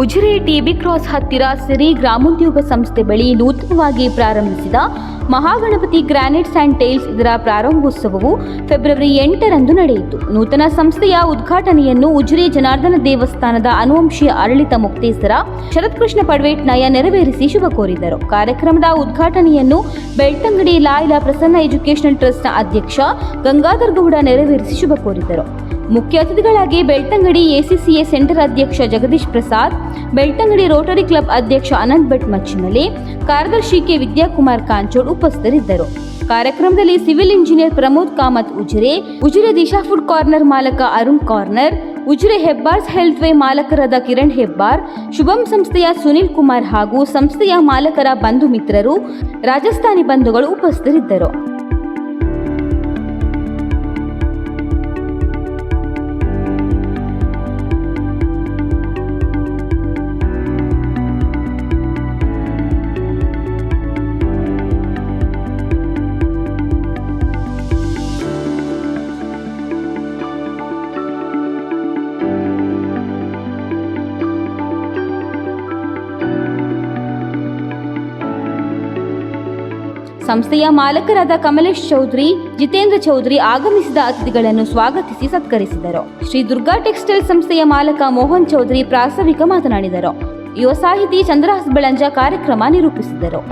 Ujire TB cross ಹತ್ತಿರ ಸಿರಿ ಗ್ರಾಮೋದ್ಯೋಗ ಸಂಸ್ಥೆ ಬಳಿ ನೂತನವಾಗಿ ಪ್ರಾರಂಭಿಸಿದ ಮಹಾಗಣಪತಿ ಗ್ರಾನೈಟ್ಸ್ ಆ್ಯಂಡ್ ಟೈಲ್ಸ್ ಇದರ ಪ್ರಾರಂಭೋತ್ಸವವು ಫೆಬ್ರವರಿ ಎಂಟರಂದು ನಡೆಯಿತು. ನೂತನ ಸಂಸ್ಥೆಯ ಉದ್ಘಾಟನೆಯನ್ನು ಉಜಿರೆ ಜನಾರ್ದನ ದೇವಸ್ಥಾನದ ಅನುವಂಶೀಯ ಆಡಳಿತ ಮುಕ್ತೇಸರ ಶರತ್ಕೃಷ್ಣ ಪಡ್ವೇಟ್ನಾಯ ನೆರವೇರಿಸಿ ಶುಭ ಕೋರಿದರು. ಕಾರ್ಯಕ್ರಮದ ಉದ್ಘಾಟನೆಯನ್ನು ಬೆಳ್ತಂಗಡಿ ಲಾಯ್ಲಾ ಪ್ರಸನ್ನ ಎಜುಕೇಷನಲ್ ಟ್ರಸ್ಟ್ನ ಅಧ್ಯಕ್ಷ ಗಂಗಾಧರ್ ಗೌಡ ನೆರವೇರಿಸಿ ಶುಭ ಕೋರಿದರು. ಮುಖ್ಯ ಅತಿಥಿಗಳಾಗಿ ಬೆಳ್ತಂಗಡಿ ಎಸಿಸಿಎ ಸೆಂಟರ್ ಅಧ್ಯಕ್ಷ ಜಗದೀಶ್ ಪ್ರಸಾದ್, ಬೆಳ್ತಂಗಡಿ ರೋಟರಿ ಕ್ಲಬ್ ಅಧ್ಯಕ್ಷ ಅನಂತ್ ಭಟ್ ಮಚ್ಚಿನಲ್ಲಿ ಕಾರ್ಯದರ್ಶಿ ಕೆ ವಿದ್ಯಾಕುಮಾರ್ ಕಾಂಚೋಡ್ ಉಪಸ್ಥಿತರಿದ್ದರು. ಕಾರ್ಯಕ್ರಮದಲ್ಲಿ civil engineer Pramod Kamath Ujire Ujire Disha food corner ಮಾಲಕ Arun corner, Ujire Hebbar's health way ಮಾಲಕರಾದ ಕಿರಣ್ ಹೆಬ್ಬಾರ್, ಶುಭಂ ಸಂಸ್ಥೆಯ ಸುನಿಲ್ ಕುಮಾರ್ ಹಾಗೂ ಸಂಸ್ಥೆಯ ಮಾಲಕರ ಬಂಧು ಮಿತ್ರರು, ರಾಜಸ್ಥಾನಿ ಬಂಧುಗಳು ಉಪಸ್ಥಿತರಿದ್ದರು. ಸಂಸ್ಥೆಯ ಮಾಲಕರಾದ ಕಮಲೇಶ್ ಚೌಧರಿ, ಜಿತೇಂದ್ರ ಚೌಧರಿ ಆಗಮಿಸಿದ ಅತಿಥಿಗಳನ್ನು ಸ್ವಾಗತಿಸಿ ಸತ್ಕರಿಸಿದರು. ಶ್ರೀ ದುರ್ಗಾ ಟೆಕ್ಸ್ಟೈಲ್ ಸಂಸ್ಥೆಯ ಮಾಲಕ ಮೋಹನ್ ಚೌಧರಿ ಪ್ರಾಸ್ತಾವಿಕ ಮಾತನಾಡಿದರು. ಯುವ ಸಾಹಿತಿ ಚಂದ್ರಹಾಸ್ ಬೆಳಂಜ ಕಾರ್ಯಕ್ರಮ ನಿರೂಪಿಸಿದರು.